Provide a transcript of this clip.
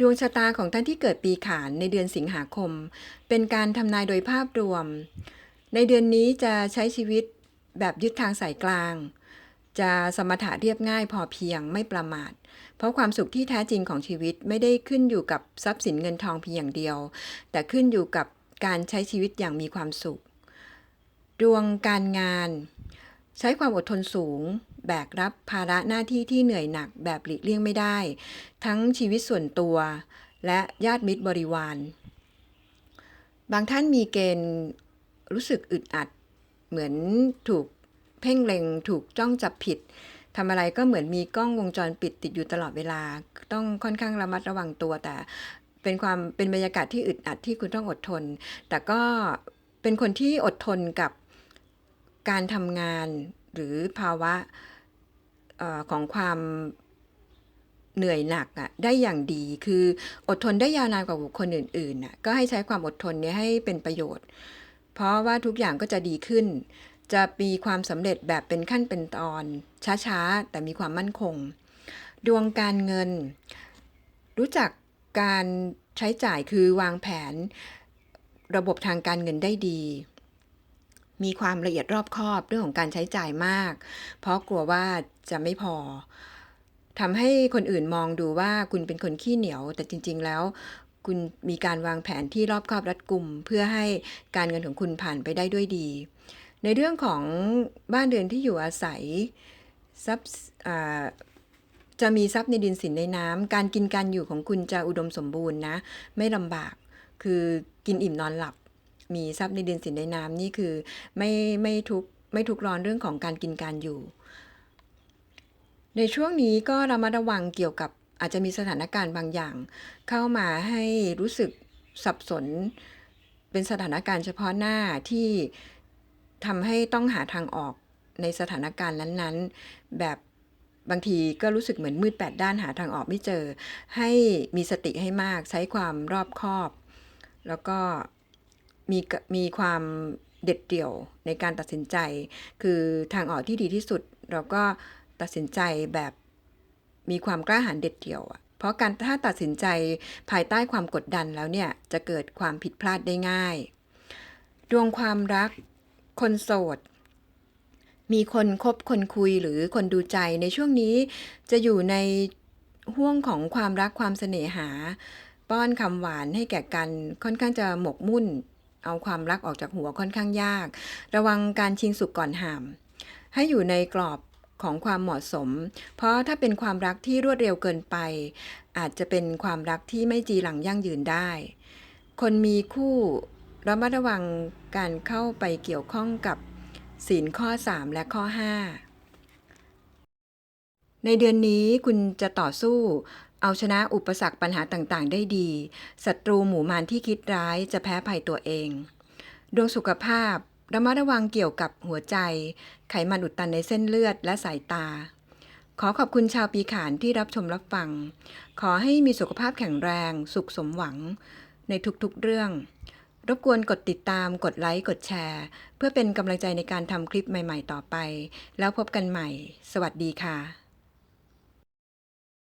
ดวงชะตาของท่านที่เกิดปีขานในเดือนสิงหาคม เป็นการทำนายโดยภาพรวม ในเดือนนี้จะใช้ชีวิตแบบยึดทางสายกลาง จะสมถะเรียบง่ายพอเพียงไม่ประมาท เพราะความสุขที่แท้จริงของชีวิตไม่ได้ขึ้นอยู่กับทรัพย์สินเงินทองเพียงอย่างเดียว แต่ขึ้นอยู่กับการใช้ชีวิตอย่างมีความสุข ดวงการงาน ใช้ความอดทนสูง แบกรับภาระหน้าที่ที่เหนื่อยหนักแบบหลีกเลี่ยงไม่ได้ ทั้งชีวิตส่วนตัว และญาติมิตรบริวาร บางท่านมีเกณฑ์รู้สึกอึดอัด เหมือนถูกเพ่งเล็ง ถูกจ้องจับผิดทำอะไรก็เหมือนมีกล้องวงจรปิดติดอยู่ตลอดเวลา ต้องค่อนข้างระมัดระวังตัว แต่เป็นความเป็นบรรยากาศที่อึดอัดที่คุณต้องอดทน แต่ก็เป็นคนที่อดทนกับการทำงานหรือภาวะ ของความเหนื่อยหนักอะได้อย่างดีคืออดทนได้ยาวนานกว่าบุคคลอื่นๆน่ะก็ให้ใช้ความอดทนนี้ให้เป็นประโยชน์ เพราะว่าทุกอย่างก็จะดีขึ้น จะมีความสำเร็จแบบเป็นขั้นเป็นตอน ช้าๆ แต่มีความมั่นคง ดวงการเงิน รู้จักการใช้จ่ายคือวางแผน ระบบทางการเงินได้ดี มีความละเอียดรอบคอบเรื่องของการใช้จ่ายมาก เพราะกลัวว่าจะไม่พอทำให้คนอื่นมองดูว่าคุณเป็นคนขี้เหนียว แต่จริง ๆ แล้ว คุณมีการวางแผนที่รอบคอบรัดกุม เพื่อให้การเงินของคุณผ่านไปได้ด้วยดี ในเรื่องของบ้านเรือนที่อยู่อาศัยทรัพย์จะมีทรัพย์ในดินสินในน้ำการกินการอยู่ของคุณจะอุดมสมบูรณ์นะ ไม่ลำบาก คือกินอิ่มนอนหลับ มีทรัพย์ในดินสินในน้ำนี่คือไม่ไม่ทุกไม่ทุกร้อนเรื่องของการกินการอยู่ ในช่วงนี้ก็ระมัดระวังเกี่ยวกับอาจจะมีสถานการณ์บางอย่าง เข้ามาให้รู้สึกสับสน เป็นสถานการณ์เฉพาะหน้าที่ทำให้ต้องหาทางออกในสถานการณ์นั้นๆ แบบบางทีก็รู้สึกเหมือนมืดแปดด้านหาทางออกไม่เจอ ให้มีสติให้มากใช้ความรอบคอบ แล้วก็ มีมีความเด็ดเดี่ยวในการตัดสินใจ คือทางออกที่ดีที่สุด เราก็ตัดสินใจแบบมีความกล้าหาญเด็ดเดี่ยวอะเพราะการถ้าตัดสินใจภายใต้ความกดดันแล้วเนี่ย จะเกิดความผิดพลาดได้ง่าย ดวงความรัก คนโสด มีคนคบคนคุยหรือคนดูใจในช่วงนี้จะอยู่ในห่วงของความรักความเสน่หา ป้อนคำหวานให้แก่กันค่อนข้างจะหมกมุ่น เอาความรักออกจากหัวค่อนข้างยาก ระวังการชิงสุกก่อนห่าม ให้อยู่ในกรอบของความเหมาะสม เพราะถ้าเป็นความรักที่รวดเร็วเกินไป อาจจะเป็นความรักที่ไม่จีหลังยั่งยืนได้ คนมีคู่ระมัดระวังการเข้าไปเกี่ยวข้องกับศีลข้อ 3 และข้อ 5 ในเดือนนี้คุณจะต่อสู้ เอาชนะอุปสรรคปัญหาต่างๆ ได้ดี ศัตรูหมู่มารที่คิดร้ายจะแพ้ภัยตัวเอง ดวงสุขภาพระมัดระวังเกี่ยวกับหัวใจ ไขมันอุดตันในเส้นเลือดและสายตา ขอขอบคุณชาวปีขานที่รับชมรับฟัง ขอให้มีสุขภาพแข็งแรง สุขสมหวัง ในทุกๆเรื่อง รบกวนกดติดตาม กดไลค์ กดแชร์ เพื่อเป็นกำลังใจในการทำคลิปใหม่ ๆ ต่อไป แล้วพบกันใหม่ สวัสดีค่ะ